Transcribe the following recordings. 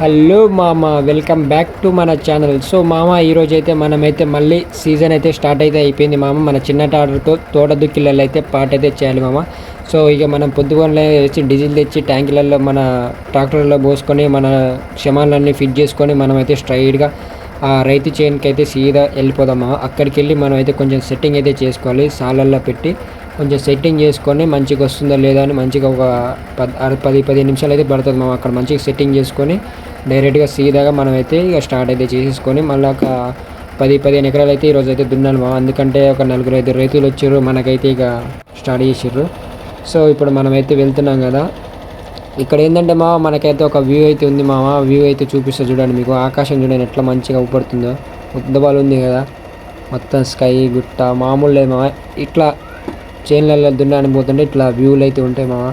Hello మామ welcome back to మన channel. So మామ ఈరోజు అయితే మనమైతే మళ్ళీ సీజన్ అయితే స్టార్ట్ అయితే అయిపోయింది మామ. మన చిన్నటి ఆర్డర్తో తోట దుక్కిలలో అయితే పాట అయితే చేయాలి మామ. సో ఇక మనం పొద్దుగోనలో వచ్చి డీజిల్ తెచ్చి ట్యాంకులలో మన ట్రాక్టర్లో పోసుకొని మన క్షమాలన్నీ ఫిట్ చేసుకొని మనమైతే స్ట్రైట్గా ఆ రైతు చైన్కి అయితే సీదా వెళ్ళిపోదాం మామ. అక్కడికి వెళ్ళి మనం అయితే కొంచెం సెట్టింగ్ అయితే చేసుకోవాలి సాలల్లో పెట్టి. కొంచెం సెట్టింగ్ చేసుకొని మంచిగా వస్తుందో లేదో అని మంచిగా ఒక పది అర- పది పదిహేను నిమిషాలు అయితే పడుతుంది మనం అక్కడ మంచిగా సెట్టింగ్ చేసుకొని డైరెక్ట్గా సీదాగా మనం అయితే ఇక స్టార్ట్ అయితే చేసేసుకొని మళ్ళీ ఒక పది పదిహేను ఎకరాలు అయితే ఈరోజు అయితే దున్నాను మా ఎందుకంటే ఒక నలుగురు ఐదు రైతులు వచ్చారు మనకైతే ఇక స్టార్ట్ చేసారు సో ఇప్పుడు మనమైతే వెళ్తున్నాం కదా. ఇక్కడ ఏంటంటే మా మనకైతే ఒక వ్యూ అయితే ఉంది మామ. వ్యూ అయితే చూపిస్తా చూడండి మీకు. ఆకాశం చూడండి ఎట్లా మంచిగా ఊపడుతుందో. ఉద్దబాలు ఉంది కదా. మొత్తం స్కై గుట్ట మామూలు లేదు మామ. ఇట్లా చేనులలో దున్నడానికి పోతుంటే ఇట్లా వ్యూలు అయితే ఉంటాయి మామ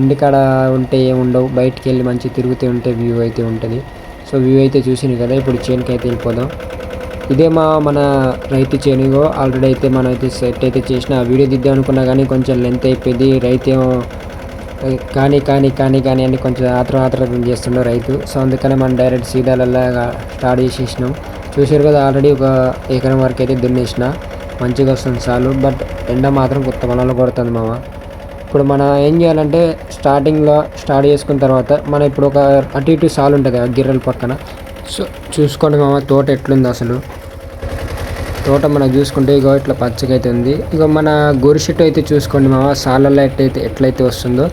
ఇంటికాడ ఉంటే ఏమి ఉండవు బయటికి వెళ్ళి మంచి తిరుగుతూ ఉంటే వ్యూ అయితే ఉంటుంది. సో వ్యూ అయితే చూసింది కదా ఇప్పుడు చేనుకి అయితే వెళ్ళిపోదాం. ఇదే మా మన రైతు చేనుగో ఆల్రెడీ అయితే మనం అయితే సెట్ అయితే చేసిన. వీడియో దిద్దాం అనుకున్నా కానీ కొంచెం లెంత్ అయిపోయింది. రైతు ఏమో కానీ కానీ కానీ కానీ అని కొంచెం ఆత్రం ఆత్రం చేస్తుండే రైతు. సో అందుకనే మనం డైరెక్ట్ సీదాలలాగా స్టార్ట్ చేసేసినాం. చూసారు కదా ఆల్రెడీ ఒక ఎకరం వరకు అయితే దున్నేసిన. మంచిగా వస్తుంది చాలు. బట్ ఎండ మాత్రం కొత్త పొలంలో కొడుతుంది మామ. ఇప్పుడు మనం ఏం చేయాలంటే స్టార్టింగ్లో స్టార్ట్ చేసుకున్న తర్వాత మనం ఇప్పుడు ఒక అటు ఇటు సాలు ఉంటుంది కదా గిర్రెల పక్కన. సో చూసుకోండి మామ తోట ఎట్లుంది అసలు? తోట మనం చూసుకుంటే ఇగో ఇట్లా పచ్చగా అయితే ఉంది. ఇక మన గోరు అయితే చూసుకోండి మామ సాలలో ఎట్లయితే ఎట్లయితే వస్తుందో.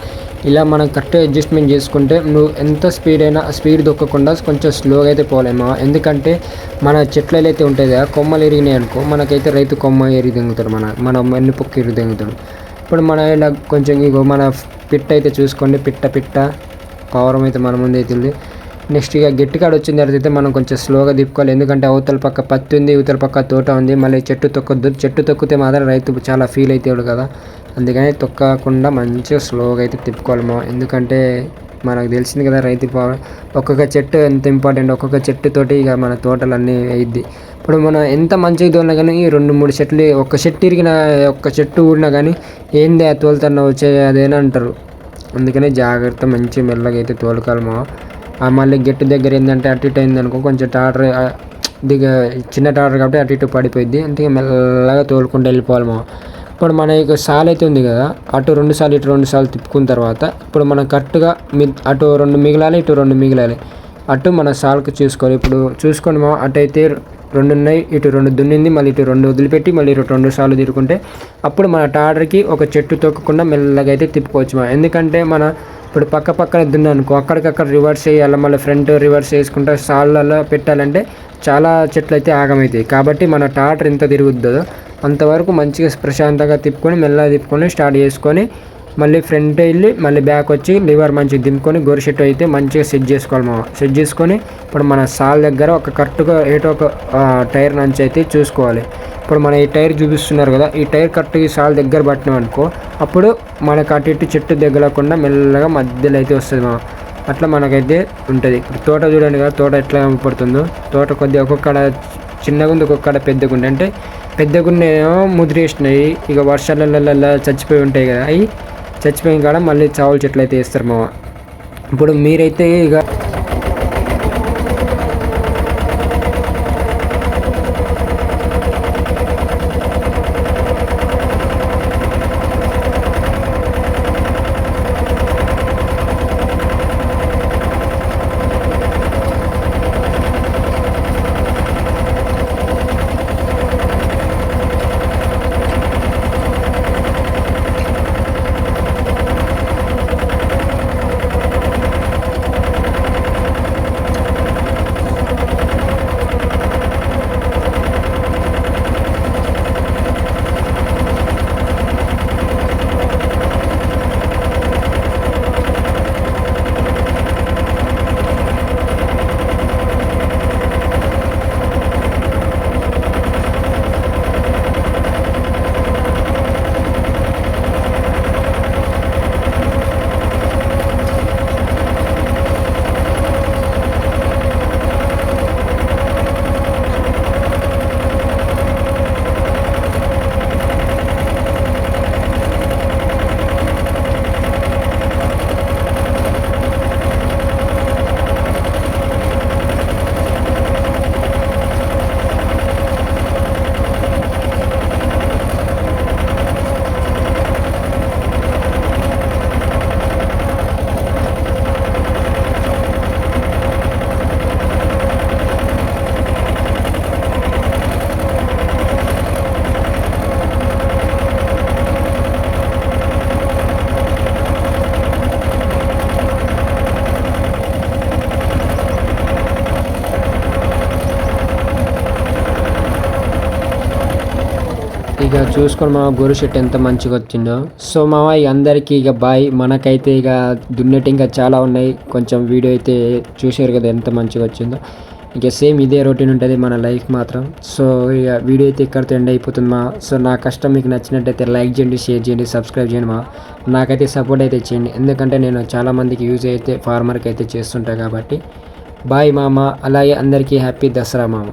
ఇలా మనం కరెక్ట్ అడ్జస్ట్మెంట్ చేసుకుంటే నువ్వు ఎంత స్పీడ్ అయినా స్పీడ్ దొక్కకుండా కొంచెం స్లోగా అయితే పోలేము? ఎందుకంటే మన చెట్లు అయితే ఉంటాయి కదా కొమ్మలు ఎరిగినాయి అనుకో మనకైతే రైతు కొమ్మ ఎరిగి తెంగుతాడు మన మన ఎన్ని పొక్కు ఎరిగి ఇప్పుడు మన ఇలా కొంచెం ఇగో మన పిట్ట అయితే చూసుకోండి పిట్ట పిట్ట కవరం అయితే మన ముందు అయితే నెక్స్ట్ ఇక గట్టికాడ వచ్చిన తర్వాత అయితే మనం కొంచెం స్లోగా తిప్పుకోవాలి. ఎందుకంటే అవతల పక్క పత్తి ఉంది ఇవతల పక్క తోట ఉంది. మళ్ళీ చెట్టు తొక్కొద్దు చెట్టు తొక్కితే మాత్రం రైతు చాలా ఫీల్ అవుతాడు కదా. అందుకని తొక్కకుండా మంచిగా స్లోగా అయితే తిప్పుకోవాలి మా ఎందుకంటే మనకు తెలిసింది కదా రైతు ఒక్కొక్క చెట్టు ఎంత ఇంపార్టెంట్ ఒక్కొక్క చెట్టుతోటి ఇక మన తోటలన్నీ అయ్యిద్ది ఇప్పుడు మనం ఎంత మంచిగా తోలినా కానీ ఈ రెండు మూడు చెట్లు ఒక్క చెట్టు ఇరిగిన ఒక్క చెట్టు ఊడినా కానీ ఏంది ఆ తోలుతున్నా వచ్చే అదేనా అంటారు. అందుకనే జాగ్రత్త మంచి మెల్లగా అయితే తోలుకోవాలి మా ఆ మళ్ళీ గెట్టు దగ్గర ఏంటంటే అటు ఇటు అయింది అనుకో కొంచెం టాటర్ దిగ చిన్న టాటర్ కాబట్టి అటు ఇటు పడిపోయింది అందుకే మెల్లగా తోలుకుంటూ వెళ్ళిపోవాలి మా ఇప్పుడు మన యొక్క సాల్ అయితే ఉంది కదా అటు రెండు సార్లు ఇటు రెండు సార్లు తిప్పుకున్న తర్వాత ఇప్పుడు మనం కరెక్ట్గా మి అటు రెండు మిగలాలి ఇటు రెండు మిగలాలి. అటు మన సాల్కి చూసుకోవాలి. ఇప్పుడు చూసుకోండి మా అటు అయితే రెండు ఉన్నాయి ఇటు రెండు దున్నింది మళ్ళీ ఇటు రెండు వదిలిపెట్టి మళ్ళీ ఇటు రెండు సార్లు తిరుగుకుంటే అప్పుడు మన టాడర్కి ఒక చెట్టు తొక్కకుండా మెల్లగా అయితే తిప్పుకోవచ్చు మా ఎందుకంటే మన ఇప్పుడు పక్క పక్కన దున్ననుకో అక్కడికక్కడ రివర్స్ చేయాలి మళ్ళీ ఫ్రంట్ రివర్స్ చేసుకుంటా సాళ్ళలో పెట్టాలంటే చాలా చెట్లు అయితే ఆగమవుతాయి కాబట్టి మన టాటర్ ఎంత తిరుగుద్దో అంతవరకు మంచిగా ప్రశాంతంగా తిప్పుకొని మెల్లగా తిప్పుకొని స్టార్ట్ చేసుకొని మళ్ళీ ఫ్రంట్ వెళ్ళి మళ్ళీ బ్యాక్ వచ్చి లివర్ మంచిగా దింపుకొని గొరిషెట్టు అయితే మంచిగా సెట్ చేసుకోవాలి మనం సెట్ చేసుకొని ఇప్పుడు మన సాల్ దగ్గర ఒక కరెక్ట్గా ఏటో ఒక టైర్ నుంచి అయితే చూసుకోవాలి. ఇప్పుడు మన ఈ టైర్ చూపిస్తున్నారు కదా ఈ టైర్ కరెక్ట్గా ఈ సాల్ దగ్గర పట్టినాం అనుకో అప్పుడు మనకు అటు ఇటు చెట్టు దగ్గరకుండా మెల్లగా మధ్యలో అయితే వస్తుంది మనం అట్లా మనకైతే ఉంటుంది. ఇప్పుడు తోట చూడండి కదా తోట ఎట్లా పడుతుందో తోట కొద్దిగా ఒక్కొక్కడ చిన్నగా ఉంది ఒక్కొక్కడ పెద్దగా ఉంది అంటే పెద్దగా ఉన్నాయేమో ముదిరేసినాయి. ఇక వర్షాలలో చచ్చిపోయి ఉంటాయి కదా. అవి చచ్చిపోయిన కాడ మళ్ళీ చావుల చెట్లు అయితే వేస్తారు మామ. ఇప్పుడు మీరైతే ఇక ఇక చూసుకొని మా గోరు చెట్టు ఎంత మంచిగా వచ్చిందో. సో మామ ఇక అందరికీ ఇక బాయ్. మనకైతే ఇక దున్నెట్ ఇంకా చాలా ఉన్నాయి. కొంచెం వీడియో అయితే చూసారు కదా ఎంత మంచిగా వచ్చిందో. ఇక సేమ్ ఇదే రొటీన్ ఉంటుంది మన లైఫ్ మాత్రం. సో ఇక వీడియో అయితే ఇక్కడితో ఎండ్ అయిపోతుంది మా సో నా కష్టం మీకు నచ్చినట్టయితే లైక్ చేయండి షేర్ చేయండి సబ్స్క్రైబ్ చేయండి మా నాకైతే సపోర్ట్ అయితే చేయండి. ఎందుకంటే నేను చాలామందికి యూజ్ అయితే ఫార్మర్కి అయితే చేస్తుంటా కాబట్టి. బాయ్ మామ. అలాగే అందరికీ హ్యాపీ దసరా మామ.